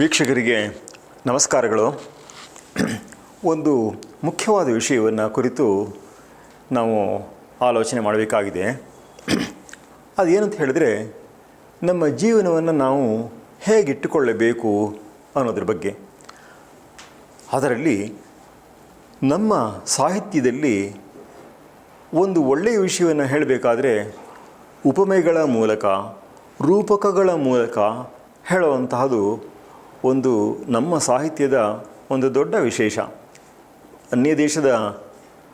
ವೀಕ್ಷಕರಿಗೆ ನಮಸ್ಕಾರಗಳು. ಒಂದು ಮುಖ್ಯವಾದ ವಿಷಯವನ್ನು ಕುರಿತು ನಾವು ಆಲೋಚನೆ ಮಾಡಬೇಕಾಗಿದೆ. ಅದೇನಂತ ಹೇಳಿದ್ರೆ, ನಮ್ಮ ಜೀವನವನ್ನು ನಾವು ಹೇಗಿಟ್ಟುಕೊಳ್ಳಬೇಕು ಅನ್ನೋದ್ರ ಬಗ್ಗೆ. ಅದರಲ್ಲಿ ನಮ್ಮ ಸಾಹಿತ್ಯದಲ್ಲಿ ಒಂದು ಒಳ್ಳೆಯ ವಿಷಯವನ್ನು ಹೇಳಬೇಕಾದ್ರೆ, ಉಪಮೆಗಳ ಮೂಲಕ, ರೂಪಕಗಳ ಮೂಲಕ ಹೇಳುವಂತಹದ್ದು ಒಂದು ನಮ್ಮ ಸಾಹಿತ್ಯದ ಒಂದು ದೊಡ್ಡ ವಿಶೇಷ. ಅನ್ಯ ದೇಶದ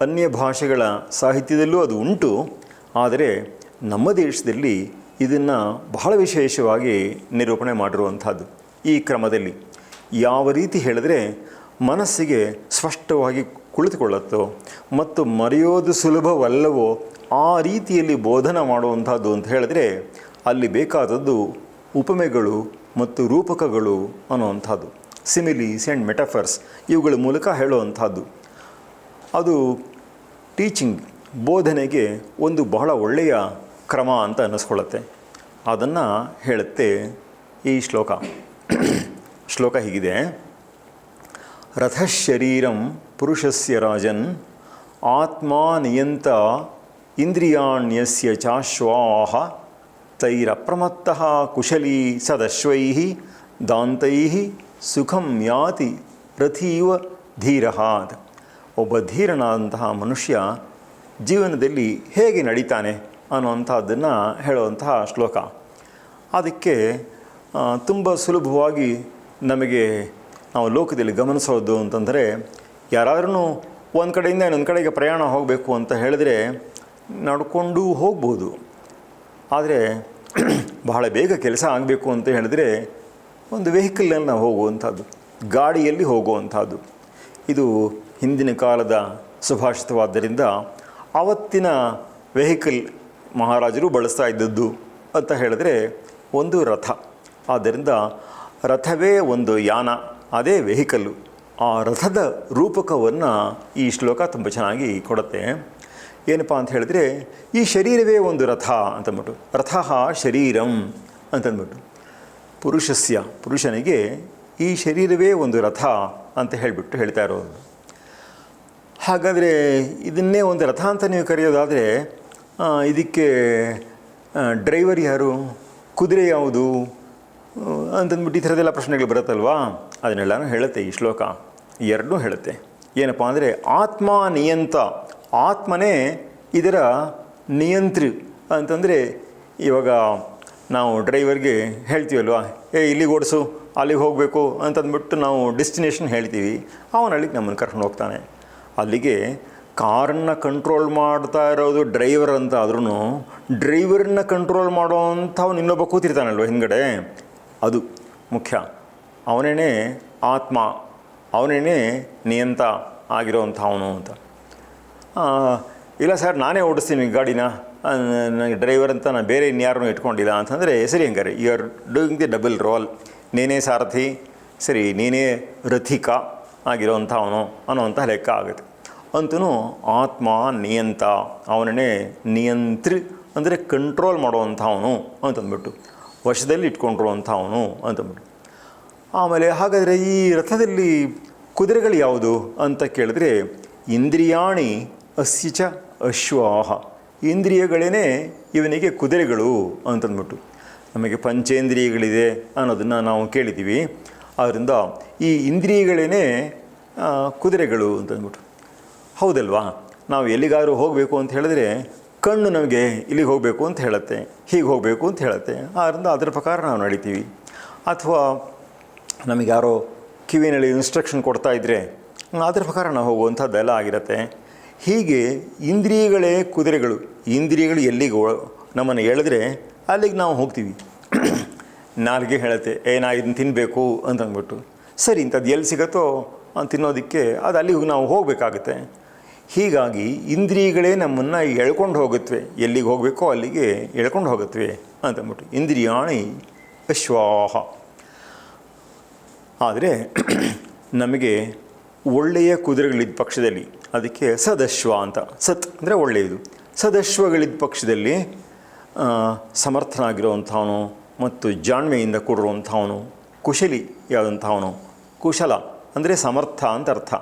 ಅನ್ಯ ಭಾಷೆಗಳ ಸಾಹಿತ್ಯದಲ್ಲೂ ಅದು ಉಂಟು. ಆದರೆ ನಮ್ಮ ದೇಶದಲ್ಲಿ ಇದನ್ನು ಬಹಳ ವಿಶೇಷವಾಗಿ ನಿರೂಪಣೆ ಮಾಡಿರುವಂಥದ್ದು ಈ ಕ್ರಮದಲ್ಲಿ. ಯಾವ ರೀತಿ ಹೇಳಿದ್ರೆ ಮನಸ್ಸಿಗೆ ಸ್ಪಷ್ಟವಾಗಿ ಕುಳಿತುಕೊಳ್ಳುತ್ತೋ ಮತ್ತು ಮರೆಯೋದು ಸುಲಭವಲ್ಲವೋ ಆ ರೀತಿಯಲ್ಲಿ ಬೋಧನ ಮಾಡುವಂಥದ್ದು ಅಂತ ಹೇಳಿದ್ರೆ ಅಲ್ಲಿ ಬೇಕಾದದ್ದು ಉಪಮೆಗಳು ಮತ್ತು ರೂಪಕಗಳು ಅನ್ನುವಂಥದ್ದು. ಸಿಮಿಲೀಸ್ ಆ್ಯಂಡ್ ಮೆಟಫರ್ಸ್ ಇವುಗಳ ಮೂಲಕ ಹೇಳುವಂಥದ್ದು. ಅದು ಟೀಚಿಂಗ್ ಬೋಧನೆಗೆ ಒಂದು ಬಹಳ ಒಳ್ಳೆಯ ಕ್ರಮ ಅಂತ ಅನ್ನಿಸ್ಕೊಳ್ಳುತ್ತೆ. ಅದನ್ನು ಹೇಳುತ್ತೆ ಈ ಶ್ಲೋಕ. ಶ್ಲೋಕ ಹೀಗಿದೆ. ರಥಶರೀರಂ ಪುರುಷಸ್ಯ ರಾಜನ್ ಆತ್ಮ ನಿಯಂತ ಇಂದ್ರಿಯಾಣ್ಯಸ್ಯ ಚಾಶ್ವಾಹ ತೈರಪ್ರಮತ್ತಃ ಕುಶಲೀ ಸದಶ್ವೈ ದಾಂತೈ ಸುಖಂ ಯಾತಿ ರಥೀವ ಧೀರಹಾದ್. ಒಬ್ಬ ಧೀರನಾದಂತಹ ಮನುಷ್ಯ ಜೀವನದಲ್ಲಿ ಹೇಗೆ ನಡೀತಾನೆ ಅನ್ನುವಂಥದ್ದನ್ನು ಹೇಳುವಂತಹ ಶ್ಲೋಕ ಅದಕ್ಕೆ ತುಂಬ ಸುಲಭವಾಗಿ ನಮಗೆ ನಾವು ಲೋಕದಲ್ಲಿ ಗಮನಿಸೋದು ಅಂತಂದರೆ, ಯಾರಾದ್ರೂ ಒಂದು ಕಡೆಯಿಂದ ಇನ್ನೊಂದು ಕಡೆಗೆ ಪ್ರಯಾಣ ಹೋಗಬೇಕು ಅಂತ ಹೇಳಿದರೆ ನಡ್ಕೊಂಡು ಹೋಗ್ಬೋದು ಆದರೆ ಬಹಳ ಬೇಗ ಕೆಲಸ ಆಗಬೇಕು ಅಂತ ಹೇಳಿದ್ರೆ ಒಂದು ವೆಹಿಕಲ್ನಲ್ಲಿ ನಾವು ಹೋಗುವಂಥದ್ದು, ಗಾಡಿಯಲ್ಲಿ ಹೋಗುವಂಥದ್ದು. ಇದು ಹಿಂದಿನ ಕಾಲದ ಸುಭಾಷಿತವಾದ್ದರಿಂದ ಆವತ್ತಿನ ವೆಹಿಕಲ್ ಮಹಾರಾಜರು ಬಳಸ್ತಾ ಇದ್ದದ್ದು ಅಂತ ಹೇಳಿದ್ರೆ ಒಂದು ರಥ. ಆದ್ದರಿಂದ ರಥವೇ ಒಂದು ಯಾನ, ಅದೇ ವೆಹಿಕಲ್ಲು. ಆ ರಥದ ರೂಪಕವನ್ನು ಈ ಶ್ಲೋಕ ತುಂಬ ಚೆನ್ನಾಗಿ ಕೊಡುತ್ತೆ. ಏನಪ್ಪ ಅಂತ ಹೇಳಿದ್ರೆ, ಈ ಶರೀರವೇ ಒಂದು ರಥ ಅಂತಂದ್ಬಿಟ್ಟು ರಥ ಶರೀರಂ ಅಂತಂದ್ಬಿಟ್ಟು, ಪುರುಷಸ್ಯ, ಪುರುಷನಿಗೆ ಈ ಶರೀರವೇ ಒಂದು ರಥ ಅಂತ ಹೇಳಿಬಿಟ್ಟು ಹೇಳ್ತಾ ಇರೋದು. ಹಾಗಾದರೆ ಇದನ್ನೇ ಒಂದು ರಥ ಅಂತ ನೀವು ಕರೆಯೋದಾದರೆ ಇದಕ್ಕೆ ಡ್ರೈವರ್ ಯಾರು, ಕುದುರೆ ಯಾವುದು ಅಂತಂದ್ಬಿಟ್ಟು ಈ ಥರದ್ದೆಲ್ಲ ಪ್ರಶ್ನೆಗಳು ಬರುತ್ತಲ್ವಾ? ಅದನ್ನೆಲ್ಲನೂ ಹೇಳುತ್ತೆ ಈ ಶ್ಲೋಕ. ಎರಡೂ ಹೇಳುತ್ತೆ. ಏನಪ್ಪ ಅಂದರೆ, ಆತ್ಮ ನಿಯಂತ ಆತ್ಮನೇ ಇದರ ನಿಯಂತ್ರಿ ಅಂತಂದರೆ ಇವಾಗ ನಾವು ಡ್ರೈವರ್ಗೆ ಹೇಳ್ತೀವಲ್ವ, ಏ, ಇಲ್ಲಿಗೆ ಓಡಿಸು, ಅಲ್ಲಿಗೆ ಹೋಗಬೇಕು ಅಂತಂದ್ಬಿಟ್ಟು ನಾವು ಡೆಸ್ಟಿನೇಷನ್ ಹೇಳ್ತೀವಿ. ಅವನು ಅಲ್ಲಿಗೆ ನಮ್ಮನ್ನು ಕರ್ಕೊಂಡು ಹೋಗ್ತಾನೆ. ಅಲ್ಲಿಗೆ ಕಾರನ್ನು ಕಂಟ್ರೋಲ್ ಮಾಡ್ತಾ ಇರೋದು ಡ್ರೈವರ್ ಅಂತ ಆದ್ರೂ ಡ್ರೈವರನ್ನ ಕಂಟ್ರೋಲ್ ಮಾಡೋವಂಥವ್ನು ಇನ್ನೊಬ್ಬ ಕೂತಿರ್ತಾನಲ್ವ ಹಿಂದ್ಗಡೆ? ಅದು ಮುಖ್ಯ. ಅವನೇನೇ ಆತ್ಮ, ಅವನೇನೇ ನಿಯಂತ ಆಗಿರೋವಂಥವನು ಅಂತ. ಇಲ್ಲ ಸರ್, ನಾನೇ ಓಡಿಸ್ತೀನಿ ಗಾಡಿನ. ನನಗೆ ಡ್ರೈವರ್ ಅಂತ ನಾನು ಬೇರೆ ಇನ್ಯಾರನ್ನೂ ಇಟ್ಕೊಂಡಿಲ್ಲ ಅಂತಂದರೆ, ಸರಿ ಹಂಗಾರೆ you are doing the double role ನೀನೇ ಸಾರಥಿ, ಸರಿ, ನೀನೇ ರಥಿಕ ಆಗಿರೋವಂಥವನು ಅನ್ನೋವಂಥ ಲೆಕ್ಕ ಆಗುತ್ತೆ. ಅಂತೂ ಆತ್ಮ ನಿಯಂತ, ಅವನನ್ನೇ ನಿಯಂತ್ರಿ, ಅಂದರೆ ಕಂಟ್ರೋಲ್ ಮಾಡುವಂಥವನು ಅಂತಂದ್ಬಿಟ್ಟು, ವಶದಲ್ಲಿ ಇಟ್ಕೊಂಡಿರುವಂಥವನು ಅಂತಂದ್ಬಿಟ್ಟು. ಆಮೇಲೆ ಹಾಗಾದರೆ ಈ ರಥದಲ್ಲಿ ಕುದುರೆಗಳು ಯಾವುದು ಅಂತ ಕೇಳಿದ್ರೆ, ಇಂದ್ರಿಯಾಣಿ ಅಸ್ಯಚ ಅಶ್ವಾಹ. ಇಂದ್ರಿಯಗಳೇ ಇವನಿಗೆ ಕುದುರೆಗಳು ಅಂತಂದ್ಬಿಟ್ಟು. ನಮಗೆ ಪಂಚೇಂದ್ರಿಯಗಳಿದೆ ಅನ್ನೋದನ್ನು ನಾವು ಕೇಳಿದ್ದೀವಿ. ಆದ್ದರಿಂದ ಈ ಇಂದ್ರಿಯಗಳೇ ಕುದುರೆಗಳು ಅಂತಂದ್ಬಿಟ್ಟು. ಹೌದಲ್ವಾ? ನಾವು ಎಲ್ಲಿಗಾದ್ರೂ ಹೋಗಬೇಕು ಅಂತ ಹೇಳಿದ್ರೆ ಕಣ್ಣು ನಮಗೆ ಇಲ್ಲಿಗೆ ಹೋಗಬೇಕು ಅಂತ ಹೇಳುತ್ತೆ, ಹೀಗೆ ಹೋಗಬೇಕು ಅಂತ ಹೇಳುತ್ತೆ. ಆದ್ದರಿಂದ ಅದರ ಪ್ರಕಾರ ನಾವು ನಡಿತೀವಿ. ಅಥವಾ ನಮಗೆ ಯಾರೋ ಕಿವಿನಲ್ಲಿ ಇನ್ಸ್ಟ್ರಕ್ಷನ್ ಕೊಡ್ತಾ ಇದ್ದರೆ ಅದರ ಪ್ರಕಾರ ನಾವು ಹೋಗುವಂಥದ್ದೆಲ್ಲ ಆಗಿರುತ್ತೆ. ಹೀಗೆ ಇಂದ್ರಿಯಗಳೇ ಕುದುರೆಗಳು. ಇಂದ್ರಿಯಗಳು ಎಲ್ಲಿಗೆ ನಮ್ಮನ್ನು ಎಳೆದ್ರೆ ಅಲ್ಲಿಗೆ ನಾವು ಹೋಗ್ತೀವಿ. ನಾಲ್ಗೆ ಹೇಳುತ್ತೆ, ಏ, ನಾ ಇದನ್ನು ತಿನ್ನಬೇಕು ಅಂತಂದ್ಬಿಟ್ಟು ಸರಿ, ಇಂಥದ್ದು ಎಲ್ಲಿ ಸಿಗುತ್ತೋ ಅಂತ ತಿನ್ನೋದಕ್ಕೆ ಅದು ಅಲ್ಲಿಗೆ ನಾವು ಹೋಗಬೇಕಾಗುತ್ತೆ. ಹೀಗಾಗಿ ಇಂದ್ರಿಯಗಳೇ ನಮ್ಮನ್ನು ಎಳ್ಕೊಂಡು ಹೋಗುತ್ತವೆ. ಎಲ್ಲಿಗೆ ಹೋಗಬೇಕೋ ಅಲ್ಲಿಗೆ ಎಳ್ಕೊಂಡು ಹೋಗುತ್ತವೆ ಅಂತಂದ್ಬಿಟ್ಟು ಇಂದ್ರಿಯಾಣಿ ಅಶ್ವಾಹ. ಆದರೆ ನಮಗೆ ಒಳ್ಳೆಯ ಕುದುರೆಗಳಿದ್ದ ಪಕ್ಷದಲ್ಲಿ ಅದಕ್ಕೆ ಸದಶ್ವ ಅಂತ. ಸತ್ ಅಂದರೆ ಒಳ್ಳೆಯದು. ಸದಶ್ವಗಳಿದ್ದ ಪಕ್ಷದಲ್ಲಿ ಸಮರ್ಥನಾಗಿರುವಂಥವನು ಮತ್ತು ಜಾಣ್ಮೆಯಿಂದ ಕೂಡಿರುವಂಥವನು, ಕುಶಲಿ ಯಾವಂಥವನು ಕುಶಲ ಅಂದರೆ ಸಮರ್ಥ ಅಂತ ಅರ್ಥ.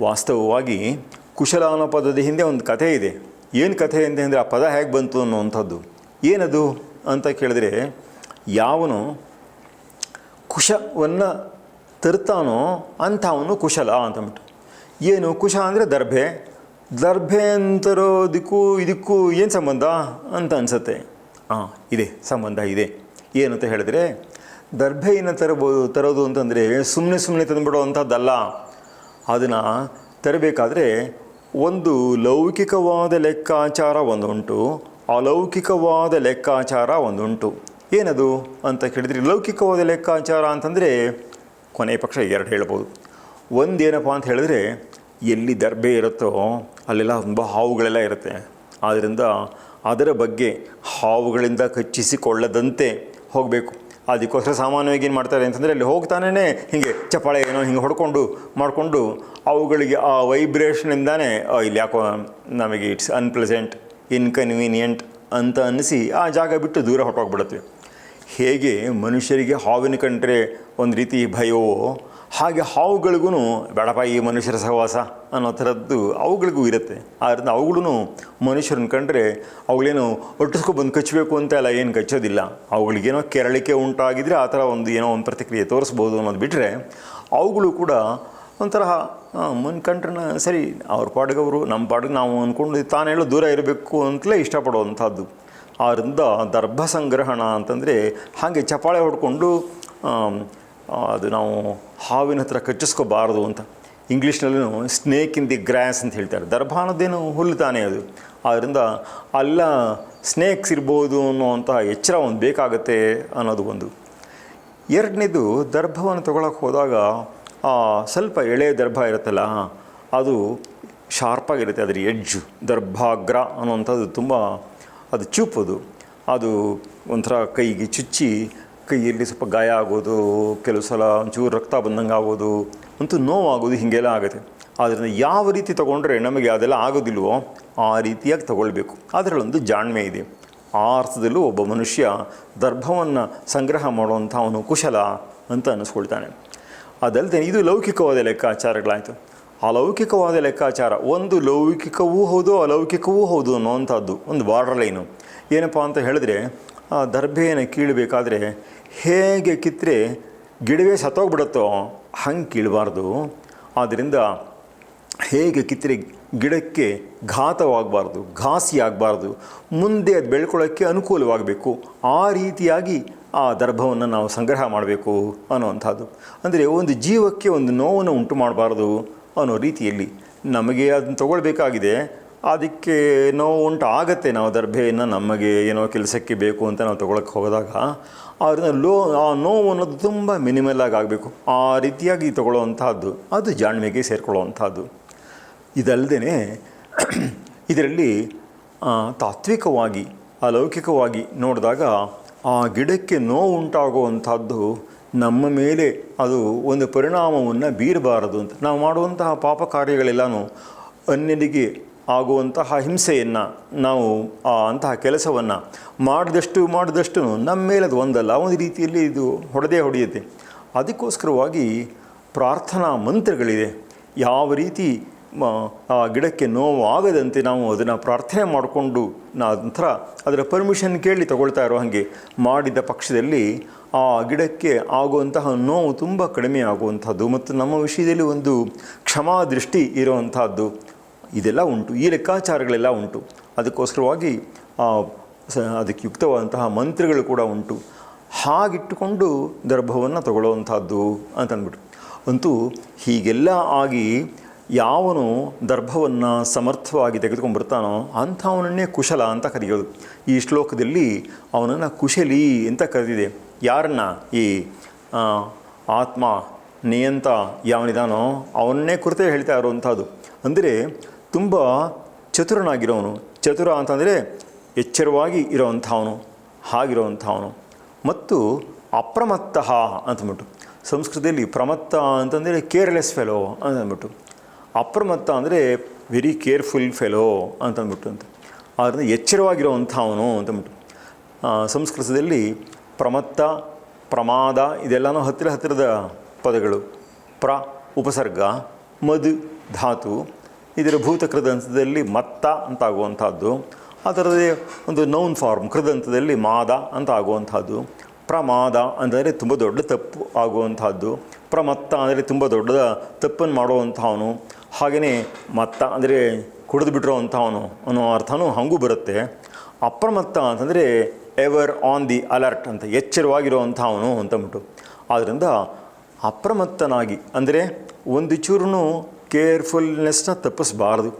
ವಾಸ್ತವವಾಗಿ ಕುಶಲ ಅನ್ನೋ ಪದದ ಹಿಂದೆ ಒಂದು ಕಥೆ ಇದೆ. ಏನು ಕಥೆ ಅಂತ ಅಂದರೆ ಆ ಪದ ಹೇಗೆ ಬಂತು ಅನ್ನುವಂಥದ್ದು. ಏನದು ಅಂತ ಕೇಳಿದ್ರೆ, ಯಾವನು ಕುಶವನ್ನು ತರ್ತಾನೋ ಅಂಥವನು ಕುಶಲ ಅಂತಂದ್ಬಿಟ್ಟು ಏನು ಕುಶ ಅಂದರೆ ದರ್ಭೆ. ದರ್ಭೆ ಅಂತರೋದಕ್ಕೂ ಇದಕ್ಕೂ ಏನು ಸಂಬಂಧ ಅಂತ ಅನಿಸುತ್ತೆ. ಹಾಂ ಇದೆ, ಸಂಬಂಧ ಇದೆ. ಏನು ಅಂತ ಹೇಳಿದ್ರೆ, ದರ್ಭೆಯನ್ನು ತರಬೋದು, ತರೋದು ಅಂತಂದರೆ ಸುಮ್ಮನೆ ಸುಮ್ಮನೆ ತಂದುಬಿಡೋ ಅಂಥದ್ದಲ್ಲ ಅದನ್ನು ತರಬೇಕಾದ್ರೆ ಒಂದು ಲೌಕಿಕವಾದ ಲೆಕ್ಕಾಚಾರ ಒಂದುಂಟು, ಅಲೌಕಿಕವಾದ ಲೆಕ್ಕಾಚಾರ ಒಂದುಂಟು. ಏನದು ಅಂತ ಕೇಳಿದ್ರೆ ಲೌಕಿಕವಾದ ಲೆಕ್ಕಾಚಾರ ಅಂತಂದರೆ ಕೊನೆಯ ಪಕ್ಷ ಎರಡು ಹೇಳ್ಬೋದು. ಒಂದೇನಪ್ಪ ಅಂತ ಹೇಳಿದ್ರೆ, ಎಲ್ಲಿ ದರ್ಬೆ ಇರುತ್ತೋ ಅಲ್ಲೆಲ್ಲ ತುಂಬ ಹಾವುಗಳೆಲ್ಲ ಇರುತ್ತೆ. ಆದ್ದರಿಂದ ಅದರ ಬಗ್ಗೆ ಹಾವುಗಳಿಂದ ಕಚ್ಚಿಸಿಕೊಳ್ಳದಂತೆ ಹೋಗಬೇಕು. ಅದಕ್ಕೋಸ್ಕರ ಸಾಮಾನ್ಯವಾಗಿ ಏನು ಮಾಡ್ತಾರೆ ಅಂತಂದರೆ, ಅಲ್ಲಿ ಹೋಗ್ತಾನೇ ಹೀಗೆ ಚಪ್ಪಾಳೆ ಏನೋ ಹಿಂಗೆ ಹೊಡ್ಕೊಂಡು ಮಾಡಿಕೊಂಡು ಅವುಗಳಿಗೆ ಆ ವೈಬ್ರೇಷನಿಂದಾನೇ ಇಲ್ಲಿ ಯಾಕೋ ನಮಗೆ ಇಟ್ಸ್ ಅನ್ಪ್ಲೆಸೆಂಟ್ ಇನ್ಕನ್ವೀನಿಯಂಟ್ ಅಂತ ಅನ್ನಿಸಿ ಆ ಜಾಗ ಬಿಟ್ಟು ದೂರ ಹೊಟ್ಟೋಗ್ಬಿಡುತ್ತೆ ಹೇಗೆ ಮನುಷ್ಯರಿಗೆ ಹಾವಿನ ಕಂಡ್ರೆ ಒಂದು ರೀತಿ ಭಯವೋ ಹಾಗೆ ಹಾವುಗಳಿಗೂ ಬೇಡಪ್ಪ ಈ ಮನುಷ್ಯರ ಸಹವಾಸ ಅನ್ನೋ ಥರದ್ದು ಅವುಗಳಿಗೂ ಇರುತ್ತೆ. ಆದ್ದರಿಂದ ಅವುಗಳೂ ಮನುಷ್ಯರನ್ನ ಕಂಡ್ರೆ ಅವುಗಳೇನು ಒಟ್ಟಿಸ್ಕೊಬಂದು ಕಚ್ಚಬೇಕು ಅಂತ ಎಲ್ಲ ಏನು ಕಚ್ಚೋದಿಲ್ಲ. ಅವುಗಳಿಗೇನೋ ಕೆರಳಿಕೆ ಉಂಟಾಗಿದ್ರೆ ಆ ಥರ ಒಂದು ಏನೋ ಒಂದು ಪ್ರತಿಕ್ರಿಯೆ ತೋರಿಸ್ಬೋದು ಅನ್ನೋದು ಬಿಟ್ಟರೆ ಅವುಗಳು ಕೂಡ ಒಂಥರ ಮನ್ ಕಂಡ್ರನ್ನ ಸರಿ, ಅವ್ರ ಪಾಡಿಗೆ ಅವರು ನಮ್ಮ ಪಾಡಿಗೆ ನಾವು ಅಂದ್ಕೊಂಡು ತಾನು ಹೇಳೋ ದೂರ ಇರಬೇಕು ಅಂತಲೇ ಇಷ್ಟಪಡುವಂಥದ್ದು. ಆದ್ದರಿಂದ ದರ್ಭ ಸಂಗ್ರಹಣ ಅಂತಂದರೆ ಹಾಗೆ ಚಪಾಳೆ ಹೊಡ್ಕೊಂಡು ಅದು ನಾವು ಹಾವಿನ ಹತ್ರ ಕಚ್ಚಿಸ್ಕೋಬಾರ್ದು ಅಂತ. ಇಂಗ್ಲೀಷ್ನಲ್ಲೂ ಸ್ನೇಕ್ ಇನ್ ದಿ ಗ್ರ್ಯಾಸ್ ಅಂತ ಹೇಳ್ತಾರೆ. ದರ್ಭ ಅನ್ನೋದೇನು ಹುಲ್ಲು ತಾನೇ ಅದು. ಆದ್ದರಿಂದ ಅಲ್ಲ ಸ್ನೇಕ್ಸ್ ಇರ್ಬೋದು ಅನ್ನೋವಂಥ ಎಚ್ಚರ ಒಂದು ಬೇಕಾಗತ್ತೆ ಅನ್ನೋದು ಒಂದು. ಎರಡನೇದು, ದರ್ಭವನ್ನು ತಗೊಳಕ್ಕೆ ಹೋದಾಗ, ಆ ಸ್ವಲ್ಪ ಎಳೆ ದರ್ಭ ಇರುತ್ತಲ್ಲ, ಅದು ಶಾರ್ಪಾಗಿರುತ್ತೆ ಅದರ ಎಡ್ಜು ದರ್ಭಾಗ್ರ ಅನ್ನುವಂಥದ್ದು ತುಂಬ, ಅದು ಚೂಪದು. ಅದು ಒಂಥರ ಕೈಗೆ ಚುಚ್ಚಿ ಕೈಯಲ್ಲಿ ಸ್ವಲ್ಪ ಗಾಯ ಆಗೋದು, ಕೆಲವು ಸಲ ಒಂಚೂರು ರಕ್ತ ಬಂದಂಗೆ ಆಗೋದು, ಅಂತೂ ನೋವಾಗೋದು ಹೀಗೆಲ್ಲ ಆಗುತ್ತೆ. ಆದ್ದರಿಂದ ಯಾವ ರೀತಿ ತೊಗೊಂಡ್ರೆ ನಮಗೆ ಅದೆಲ್ಲ ಆಗೋದಿಲ್ವೋ ಆ ರೀತಿಯಾಗಿ ತಗೊಳ್ಬೇಕು. ಅದರಲ್ಲೊಂದು ಜಾಣ್ಮೆ ಇದೆ. ಆ ಅರ್ಥದಲ್ಲೂ ಒಬ್ಬ ಮನುಷ್ಯ ದರ್ಭವನ್ನು ಸಂಗ್ರಹ ಮಾಡುವಂಥ ಅವನು ಕುಶಲ ಅಂತ ಅನ್ನಿಸ್ಕೊಳ್ತಾನೆ. ಅದಲ್ಲದೆ ಇದು ಲೌಕಿಕವಾದ ಲೆಕ್ಕಾಚಾರಗಳಾಯಿತು. ಅಲೌಕಿಕವಾದ ಲೆಕ್ಕಾಚಾರ, ಒಂದು ಲೌಕಿಕವೂ ಹೌದು, ಅಲೌಕಿಕವೂ ಹೌದು ಅನ್ನೋವಂಥದ್ದು, ಒಂದು ಬಾರ್ಡರ್ ಲೈನು ಏನಪ್ಪ ಅಂತ ಹೇಳಿದ್ರೆ, ಆ ದರ್ಭೆಯನ್ನು ಕೀಳಬೇಕಾದ್ರೆ ಹೇಗೆ ಕಿತ್ತರೆ ಗಿಡವೇ ಸತ್ತೋಗ್ಬಿಡುತ್ತೋ ಹಂಗೆ ಕೀಳಬಾರ್ದು. ಆದ್ದರಿಂದ ಹೇಗೆ ಕಿತ್ತರೆ ಗಿಡಕ್ಕೆ ಘಾತವಾಗಬಾರ್ದು, ಘಾಸಿ ಆಗಬಾರ್ದು, ಮುಂದೆ ಅದು ಬೆಳ್ಕೊಳ್ಳೋಕ್ಕೆ ಅನುಕೂಲವಾಗಬೇಕು. ಆ ರೀತಿಯಾಗಿ ಆ ದರ್ಭವನ್ನು ನಾವು ಸಂಗ್ರಹ ಮಾಡಬೇಕು ಅನ್ನೋವಂಥದ್ದು. ಅಂದರೆ ಒಂದು ಜೀವಕ್ಕೆ ಒಂದು ನೋವನ್ನು ಉಂಟು ಮಾಡಬಾರ್ದು ಅನ್ನೋ ರೀತಿಯಲ್ಲಿ ನಮಗೆ ಅದನ್ನು ತಗೊಳ್ಬೇಕಾಗಿದೆ. ಅದಕ್ಕೆ ನೋವು ಉಂಟು ಆಗತ್ತೆ ನಾವು ದರ್ಭೆಯನ್ನು ನಮಗೆ ಏನೋ ಕೆಲಸಕ್ಕೆ ಬೇಕು ಅಂತ ನಾವು ತೊಗೊಳಕ್ಕೆ ಹೋದಾಗ. ಅದರಿಂದ ಲೋ, ಆ ನೋವು ಅನ್ನೋದು ತುಂಬ ಮಿನಿಮಲ್ ಆಗಿ ಆಗಬೇಕು. ಆ ರೀತಿಯಾಗಿ ತಗೊಳ್ಳುವಂಥದ್ದು ಅದು ಜಾಣ್ಮೆಗೆ ಸೇರಿಕೊಳ್ಳುವಂಥದ್ದು ಇದಲ್ಲದೆ ಇದರಲ್ಲಿ ತಾತ್ವಿಕವಾಗಿ, ಅಲೌಕಿಕವಾಗಿ ನೋಡಿದಾಗ ಆ ಗಿಡಕ್ಕೆ ನೋವು ಉಂಟಾಗುವಂಥದ್ದು ನಮ್ಮ ಮೇಲೆ ಅದು ಒಂದು ಪರಿಣಾಮವನ್ನು ಬೀರಬಾರದು ಅಂತ. ನಾವು ಮಾಡುವಂತಹ ಪಾಪ ಕಾರ್ಯಗಳೆಲ್ಲನೂ ಅನ್ಯನಿಗೆ ಆಗುವಂತಹ ಹಿಂಸೆಯನ್ನು ನಾವು ಆ ಅಂತಹ ಕೆಲಸವನ್ನು ಮಾಡಿದಷ್ಟು ಮಾಡಿದಷ್ಟು ನಮ್ಮ ಮೇಲೆ ಅದು ಒಂದಲ್ಲ, ಒಂದು ರೀತಿಯಲ್ಲಿ ಇದು ಹೊಡೆದೇ ಹೊಡೆಯುತ್ತೆ. ಅದಕ್ಕೋಸ್ಕರವಾಗಿ ಪ್ರಾರ್ಥನಾ ಮಂತ್ರಗಳಿದೆ. ಯಾವ ರೀತಿ ಆ ಗಿಡಕ್ಕೆ ನೋವು ಆಗದಂತೆ ನಾವು ಅದನ್ನು ಪ್ರಾರ್ಥನೆ ಮಾಡಿಕೊಂಡು ನಂತರ ಅದರ ಪರ್ಮಿಷನ್ ಕೇಳಿ ತಗೊಳ್ತಾ ಇರೋ ಹಾಗೆ ಮಾಡಿದ ಪಕ್ಷದಲ್ಲಿ ಆ ಗಿಡಕ್ಕೆ ಆಗುವಂತಹ ನೋವು ತುಂಬ ಕಡಿಮೆ ಆಗುವಂಥದ್ದು ಮತ್ತು ನಮ್ಮ ವಿಷಯದಲ್ಲಿ ಒಂದು ಕ್ಷಮಾದೃಷ್ಟಿ ಇರುವಂಥದ್ದು. ಇದೆಲ್ಲ ಉಂಟು. ಈ ಲೆಕ್ಕಾಚಾರಗಳೆಲ್ಲ ಉಂಟು. ಅದಕ್ಕೋಸ್ಕರವಾಗಿ ಅದಕ್ಕೆ ಯುಕ್ತವಾದಂತಹ ಮಂತ್ರಗಳು ಕೂಡ ಉಂಟು. ಹಾಗಿಟ್ಟುಕೊಂಡು ಗರ್ಭವನ್ನು ತಗೊಳ್ಳುವಂಥದ್ದು ಅಂತ ಅಂದ್ಬಿಟ್ಟು ಅಂತೂ ಹೀಗೆಲ್ಲ ಆಗಿ ಯಾವನು ದರ್ಭವನ್ನು ಸಮರ್ಥವಾಗಿ ತೆಗೆದುಕೊಂಡ್ಬರ್ತಾನೋ ಅಂಥವನನ್ನೇ ಕುಶಲ ಅಂತ ಕರೆಯೋದು. ಈ ಶ್ಲೋಕದಲ್ಲಿ ಅವನನ್ನು ಕುಶಲಿ ಅಂತ ಕರೆದಿದೆ. ಯಾರನ್ನ? ಈ ಆತ್ಮ, ನಿಯಂತ ಯಾವನಿದಾನೋ ಅವನನ್ನೇ ಕುರಿತೇ ಹೇಳ್ತಾ ಇರುವಂಥದ್ದು ಅಂದರೆ ತುಂಬ ಚತುರನಾಗಿರೋನು ಚತುರ ಅಂತಂದರೆ ಎಚ್ಚರವಾಗಿ ಇರೋವಂಥವನು, ಹಾಗಿರೋವಂಥವನು. ಮತ್ತು ಅಪ್ರಮತ್ತ ಅಂತಂದ್ಬಿಟ್ಟು. ಸಂಸ್ಕೃತದಲ್ಲಿ ಪ್ರಮತ್ತ ಅಂತಂದರೆ ಕೇರ್ಲೆಸ್ ಫೆಲೋ ಅಂತಂದ್ಬಿಟ್ಟು. ಅಪ್ರಮತ್ತ ಅಂದರೆ ವೆರಿ ಕೇರ್ಫುಲ್ ಫೆಲೋ ಅಂತಂದ್ಬಿಟ್ಟು ಅಂತ. ಆದ್ದರಿಂದ ಎಚ್ಚರವಾಗಿರೋವಂಥವನು ಅಂತಂದ್ಬಿಟ್ಟು. ಸಂಸ್ಕೃತದಲ್ಲಿ ಪ್ರಮತ್ತ, ಪ್ರಮಾದ ಇದೆಲ್ಲನೂ ಹತ್ತಿರ ಹತ್ತಿರದ ಪದಗಳು. ಪ್ರ, ಉಪಸರ್ಗ, ಮದ್, ಧಾತು. ಇದರ ಭೂತ ಕೃದಂತದಲ್ಲಿ ಮತ್ತ ಅಂತ ಆಗುವಂಥದ್ದು ಅದರದೇ ಒಂದು ನೌನ್ ಫಾರ್ಮ್ ಕೃದಂತದಲ್ಲಿ ಮಾದ ಅಂತ ಆಗುವಂಥದ್ದು ಪ್ರಮಾದ ಅಂದರೆ ತುಂಬ ದೊಡ್ಡ ತಪ್ಪು ಆಗುವಂಥದ್ದು, ಪ್ರಮತ್ತ ಅಂದರೆ ತುಂಬ ದೊಡ್ಡ ತಪ್ಪನ್ನು ಮಾಡುವಂಥವನು, ಹಾಗೆಯೇ ಮತ್ತ ಅಂದರೆ ಕುಡಿದು ಬಿಟ್ಟಿರೋವಂಥವನು ಅನ್ನೋ ಅರ್ಥನೂ ಹಾಗೂ ಬರುತ್ತೆ. ಅಪ್ರಮತ್ತ ಅಂತಂದರೆ ಎವರ್ ಆನ್ ದಿ ಅಲರ್ಟ್ ಅಂತ ಎಚ್ಚರವಾಗಿರುವಂಥವನು ಅಂತಂದ್ಬಿಟ್ಟು. ಆದ್ದರಿಂದ ಅಪ್ರಮತ್ತನಾಗಿ ಅಂದರೆ ಒಂದು ಚೂರು ಕೇರ್ಫುಲ್ನೆಸ್ನ ತಪ್ಪಿಸ್ಬಾರ್ದು.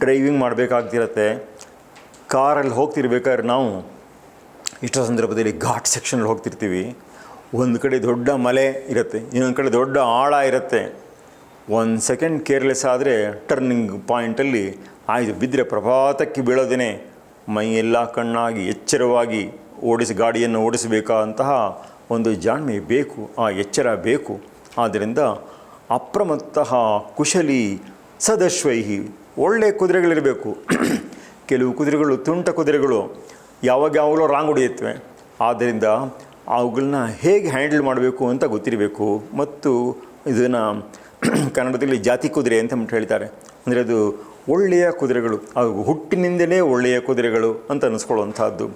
ಡ್ರೈವಿಂಗ್ ಮಾಡಬೇಕಾಗ್ತಿರತ್ತೆ. ಕಾರಲ್ಲಿ ಹೋಗ್ತಿರ್ಬೇಕಾದ್ರೆ ನಾವು ಇಷ್ಟೋ ಸಂದರ್ಭದಲ್ಲಿ ಘಾಟ್ ಸೆಕ್ಷನಲ್ಲಿ ಹೋಗ್ತಿರ್ತೀವಿ. ಒಂದು ಕಡೆ ದೊಡ್ಡ ಮಲೆ ಇರುತ್ತೆ, ಇನ್ನೊಂದು ಕಡೆ ದೊಡ್ಡ ಆಳ ಇರುತ್ತೆ. ಒಂದು ಸೆಕೆಂಡ್ ಕೇರ್ಲೆಸ್ ಆದರೆ ಟರ್ನಿಂಗ್ ಪಾಯಿಂಟಲ್ಲಿ ಆಯ್ದು ಬಿದ್ದರೆ ಪ್ರಪಾತಕ್ಕೆ ಬೀಳೋದೇ ಮೈಯೆಲ್ಲ ಕಣ್ಣಾಗಿ, ಎಚ್ಚರವಾಗಿ ಓಡಿಸಿ ಗಾಡಿಯನ್ನು ಓಡಿಸಬೇಕಾದಂತಹ ಒಂದು ಜಾಣ್ಮೆ ಬೇಕು, ಆ ಎಚ್ಚರ ಬೇಕು. ಆದ್ದರಿಂದ ಅಪ್ರಮತ್ತ ಕುಶಲಿ ಸದಶ್ವೈಹಿ. ಒಳ್ಳೆಯ ಕುದುರೆಗಳಿರಬೇಕು. ಕೆಲವು ಕುದುರೆಗಳು, ತುಂಟ ಕುದುರೆಗಳು ಯಾವಾಗ ಯಾವಾಗಲೂ ರಾಂಗ್ ಹೊಡೆಯುತ್ತವೆ. ಆದ್ದರಿಂದ ಅವುಗಳನ್ನ ಹೇಗೆ ಹ್ಯಾಂಡಲ್ ಮಾಡಬೇಕು ಅಂತ ಗೊತ್ತಿರಬೇಕು. ಮತ್ತು ಇದನ್ನು ಕನ್ನಡದಲ್ಲಿ ಜಾತಿ ಕುದುರೆ ಅಂತ ಹೇಳ್ತಾರೆ. ಅಂದರೆ ಅದು ಒಳ್ಳೆಯ ಕುದುರೆಗಳು. ಅವು ಹುಟ್ಟಿನಿಂದಲೇ ಒಳ್ಳೆಯ ಕುದುರೆಗಳು ಅಂತ ಅನ್ನಿಸ್ಕೊಳ್ಳುವಂಥದ್ದು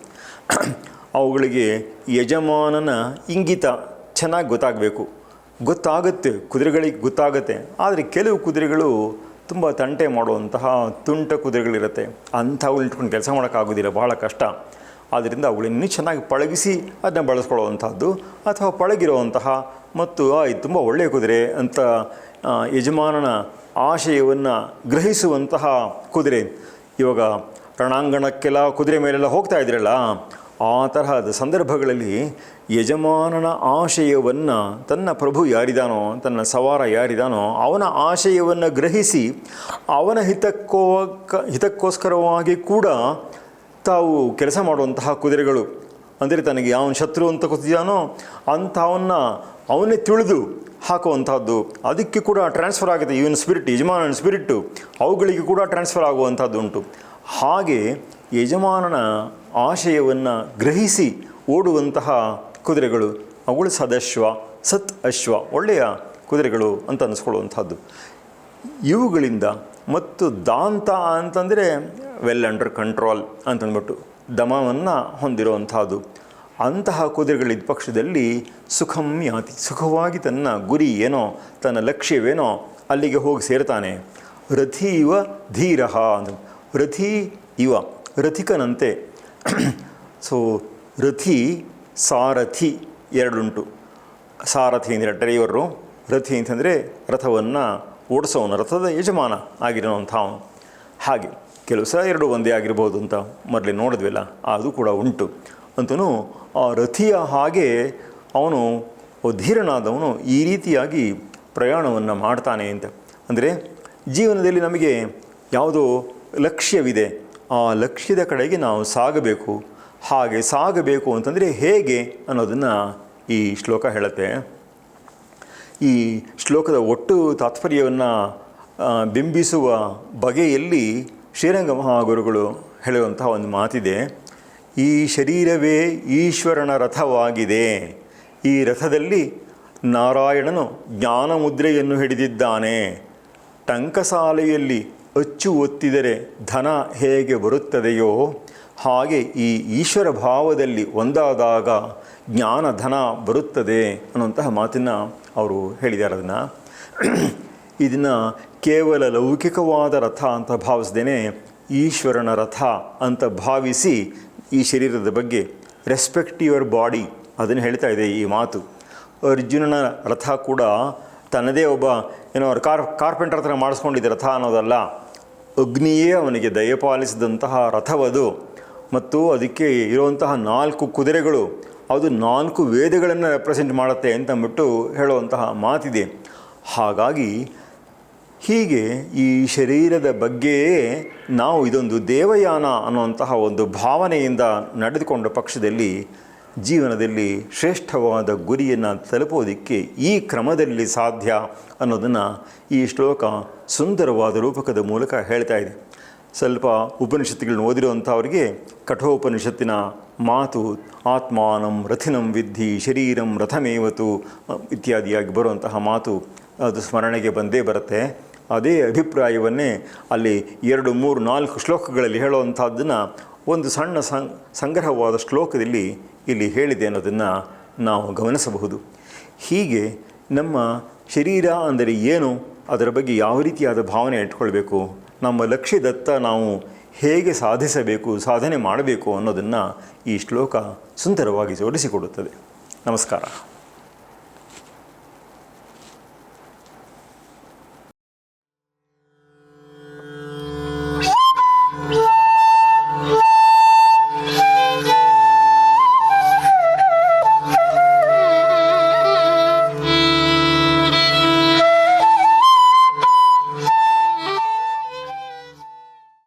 ಅವುಗಳಿಗೆ ಯಜಮಾನನ ಇಂಗಿತ ಚೆನ್ನಾಗಿ ಗೊತ್ತಾಗಬೇಕು. ಗೊತ್ತಾಗುತ್ತೆ, ಕುದುರೆಗಳಿಗೆ ಗೊತ್ತಾಗುತ್ತೆ. ಆದರೆ ಕೆಲವು ಕುದುರೆಗಳು ತುಂಬ ತಂಟೆ ಮಾಡುವಂತಹ ತುಂಟ ಕುದುರೆಗಳಿರುತ್ತೆ. ಅಂಥವುಗಳು ಇಟ್ಕೊಂಡು ಕೆಲಸ ಮಾಡೋಕ್ಕಾಗೋದಿಲ್ಲ ಭಾಳ ಕಷ್ಟ. ಆದ್ದರಿಂದ ಅವುಗಳನ್ನ ಚೆನ್ನಾಗಿ ಪಳಗಿಸಿ ಅದನ್ನ ಬಳಸ್ಕೊಳ್ಳುವಂಥದ್ದು ಅಥವಾ ಪಳಗಿರುವಂತಹ ಮತ್ತು, ಆಯ್, ತುಂಬ ಒಳ್ಳೆಯ ಕುದುರೆ ಅಂತ ಯಜಮಾನನ ಆಶಯವನ್ನು ಗ್ರಹಿಸುವಂತಹ ಕುದುರೆ. ಇವಾಗ, ರಣಾಂಗಣಕ್ಕೆಲ್ಲ ಕುದುರೆ ಮೇಲೆಲ್ಲ ಹೋಗ್ತಾ ಇದ್ರಲ್ಲ ಆ ತರಹದ ಸಂದರ್ಭಗಳಲ್ಲಿ ಯಜಮಾನನ ಆಶಯವನ್ನು ತನ್ನ ಪ್ರಭು ಯಾರಿದಾನೋ, ತನ್ನ ಸವಾರ ಯಾರಿದಾನೋ, ಅವನ ಆಶಯವನ್ನು ಗ್ರಹಿಸಿ ಅವನ ಹಿತಕ್ಕೋ ಹಿತಕ್ಕೋಸ್ಕರವಾಗಿ ಕೂಡ ತಾವು ಕೆಲಸ ಮಾಡುವಂತಹ ಕುದುರೆಗಳು. ಅಂದರೆ ತನಗೆ ಯಾವ ಶತ್ರು ಅಂತ ಗೊತ್ತಿದ್ದಾನೋ ಅಂಥವನ್ನ ಅವನೇ ತಿಳಿದು ಹಾಕುವಂಥದ್ದು. ಅದಕ್ಕೆ ಕೂಡ ಟ್ರಾನ್ಸ್ಫರ್ ಆಗುತ್ತೆ ಇವನ್ ಸ್ಪಿರಿಟ್ ಯಜಮಾನನ ಸ್ಪಿರಿಟ್ಟು ಅವುಗಳಿಗೆ ಕೂಡ ಟ್ರಾನ್ಸ್ಫರ್ ಆಗುವಂಥದ್ದು ಉಂಟು ಹಾಗೆ ಯಜಮಾನನ ಆಶಯವನ್ನು ಗ್ರಹಿಸಿ ಓಡುವಂತಹ ಕುದುರೆಗಳು. ಅವುಗಳು ಸದಶ್ವ, ಸತ್ ಅಶ್ವ, ಒಳ್ಳೆಯ ಕುದುರೆಗಳು ಅಂತ ಅನ್ನಿಸ್ಕೊಳ್ಳುವಂಥದ್ದು ಇವುಗಳಿಂದ ಮತ್ತು ದಾಂತ ಅಂತಂದರೆ ವೆಲ್ ಅಂಡರ್ ಕಂಟ್ರೋಲ್ ಅಂತಂದ್ಬಿಟ್ಟು ದಮವನ್ನು ಹೊಂದಿರುವಂಥದ್ದು ಅಂತಹ ಕುದುರೆಗಳಿದ್ದ ಪಕ್ಷದಲ್ಲಿ ಸುಖಂ ಯಾತಿ ಸುಖವಾಗಿ ತನ್ನ ಗುರಿ ಏನೋ, ತನ್ನ ಲಕ್ಷ್ಯವೇನೋ ಅಲ್ಲಿಗೆ ಹೋಗಿ ಸೇರ್ತಾನೆ. ರಥೀವ ಧೀರಹ ಧೀರ ಅಂತ. ರಥಿ ಇವ ರಥಿಕನಂತೆ ಸೊ ರಥಿ ಸಾರಥಿ ಎರಡುಂಟು. ಸಾರಥಿ ಅಂದರೆ ಡ್ರೈವರು ರಥಿ ಅಂತಂದರೆ ರಥವನ್ನು ಓಡಿಸೋನು ರಥದ ಯಜಮಾನ ಆಗಿರೋವಂಥವನು ಹಾಗೆ, ಕೆಲವು ಸಹ ಎರಡು ಒಂದೇ ಆಗಿರ್ಬೋದು ಅಂತ ಮೊದಲೇ ನೋಡಿದ್ವಿಲ್ಲ, ಅದು ಕೂಡ ಉಂಟು. ಅಂತೂ ಆ ರಥಿಯ ಹಾಗೆ ಅವನು ಧೀರನಾದವನು ಈ ರೀತಿಯಾಗಿ ಪ್ರಯಾಣವನ್ನು ಮಾಡ್ತಾನೆ ಅಂತ. ಅಂದರೆ, ಜೀವನದಲ್ಲಿ ನಮಗೆ ಯಾವುದೋ ಲಕ್ಷ್ಯವಿದೆ ಆ ಲಕ್ಷ್ಯದ ಕಡೆಗೆ ನಾವು ಸಾಗಬೇಕು. ಹಾಗೆ ಸಾಗಬೇಕು ಅಂತಂದರೆ ಹೇಗೆ ಅನ್ನೋದನ್ನು ಈ ಶ್ಲೋಕ ಹೇಳುತ್ತೆ. ಈ ಶ್ಲೋಕದ ಒಟ್ಟು ತಾತ್ಪರ್ಯವನ್ನು ಬಿಂಬಿಸುವ ಬಗೆಯಲ್ಲಿ ಶ್ರೀರಂಗ ಮಹಾಗುರುಗಳು ಹೇಳುವಂತಹ ಒಂದು ಮಾತಿದೆ. ಈ ಶರೀರವೇ ಈಶ್ವರನ ರಥವಾಗಿದೆ. ಈ ರಥದಲ್ಲಿ ನಾರಾಯಣನು ಜ್ಞಾನ ಮುದ್ರೆಯನ್ನು ಹಿಡಿದಿದ್ದಾನೆ. ಟಂಕಸಾಲೆಯಲ್ಲಿ ಅಚ್ಚು ಒತ್ತಿದರೆ ಧನ ಹೇಗೆ ಬರುತ್ತದೆಯೋ ಹಾಗೆ ಈ ಈಶ್ವರ ಭಾವದಲ್ಲಿ ಒಂದಾದಾಗ ಜ್ಞಾನ ಧನ ಬರುತ್ತದೆ ಅನ್ನುವಂತಹ ಮಾತನ್ನು ಅವರು ಹೇಳಿದ್ದಾರೆ ಅದನ್ನು. ಇದನ್ನು ಕೇವಲ ಲೌಕಿಕವಾದ ರಥ ಅಂತ ಭಾವಿಸ್ದೇನೆ ಈಶ್ವರನ ರಥ ಅಂತ ಭಾವಿಸಿ ಈ ಶರೀರದ ಬಗ್ಗೆ ರೆಸ್ಪೆಕ್ಟ್ ಯುವರ್ ಬಾಡಿ ಅದನ್ನು ಹೇಳ್ತಾ ಇದೆ ಈ ಮಾತು. ಅರ್ಜುನನ ರಥ ಕೂಡ ತನ್ನದೇ ಒಬ್ಬ ಏನೋ ಅವ್ರು ಕಾರ್ ಕಾರ್ಪೆಂಟರ್ ಹತ್ರ ಮಾಡಿಸ್ಕೊಂಡಿದ್ದ ರಥ ಅನ್ನೋದಲ್ಲ. ಅಗ್ನಿಯೇ ಅವನಿಗೆ ದಯಪಾಲಿಸಿದಂತಹ ರಥವದು. ಮತ್ತು ಅದಕ್ಕೆ ಇರುವಂತಹ ನಾಲ್ಕು ಕುದುರೆಗಳು, ಅದು ನಾಲ್ಕು ವೇದಗಳನ್ನು ರೆಪ್ರೆಸೆಂಟ್ ಮಾಡುತ್ತೆ ಅಂತಂದ್ಬಿಟ್ಟು ಹೇಳುವಂತಹ ಮಾತಿದೆ. ಹಾಗಾಗಿ ಹೀಗೆ ಈ ಶರೀರದ ಬಗ್ಗೆಯೇ ನಾವು ಇದೊಂದು ದೇವಯಾನ ಅನ್ನುವಂತಹ ಒಂದು ಭಾವನೆಯಿಂದ ನಡೆದುಕೊಂಡ ಪಕ್ಷದಲ್ಲಿ ಜೀವನದಲ್ಲಿ ಶ್ರೇಷ್ಠವಾದ ಗುರಿಯನ್ನು ತಲುಪೋದಕ್ಕೆ ಈ ಕ್ರಮದಲ್ಲಿ ಸಾಧ್ಯ ಅನ್ನೋದನ್ನು ಈ ಶ್ಲೋಕ ಸುಂದರವಾದ ರೂಪಕದ ಮೂಲಕ ಹೇಳ್ತಾ ಇದೆ. ಸ್ವಲ್ಪ ಉಪನಿಷತ್ತುಗಳನ್ನ ಓದಿರುವಂಥವ್ರಿಗೆ ಕಠೋಪನಿಷತ್ತಿನ ಮಾತು ಆತ್ಮಾನಂ ರಥಿನಂ ವಿದ್ಧಿ ಶರೀರಂ ರಥಮೇವತು ಇತ್ಯಾದಿಯಾಗಿ ಬರುವಂತಹ ಮಾತು ಅದು ಸ್ಮರಣೆಗೆ ಬಂದೇ ಬರುತ್ತೆ. ಅದೇ ಅಭಿಪ್ರಾಯವನ್ನೇ ಅಲ್ಲಿ ಎರಡು, ಮೂರು, ನಾಲ್ಕು ಶ್ಲೋಕಗಳಲ್ಲಿ ಹೇಳುವಂಥದ್ದನ್ನು ಒಂದು ಸಣ್ಣ ಸಂಗ್ರಹವಾದ ಶ್ಲೋಕದಲ್ಲಿ ಇಲ್ಲಿ ಹೇಳಿದೆ ಅನ್ನೋದನ್ನು ನಾವು ಗಮನಿಸಬಹುದು. ಹೀಗೆ ನಮ್ಮ ಶರೀರ ಅಂದರೆ ಏನು, ಅದರ ಬಗ್ಗೆ ಯಾವ ರೀತಿಯಾದ ಭಾವನೆ ಇಟ್ಕೊಳ್ಬೇಕು, ನಮ್ಮ ಲಕ್ಷ್ಯದತ್ತ ನಾವು ಹೇಗೆ ಸಾಧಿಸಬೇಕು, ಸಾಧನೆ ಮಾಡಬೇಕು ಅನ್ನೋದನ್ನು ಈ ಶ್ಲೋಕ ಸುಂದರವಾಗಿ ಜೋಡಿಸಿಕೊಡುತ್ತದೆ. ನಮಸ್ಕಾರ.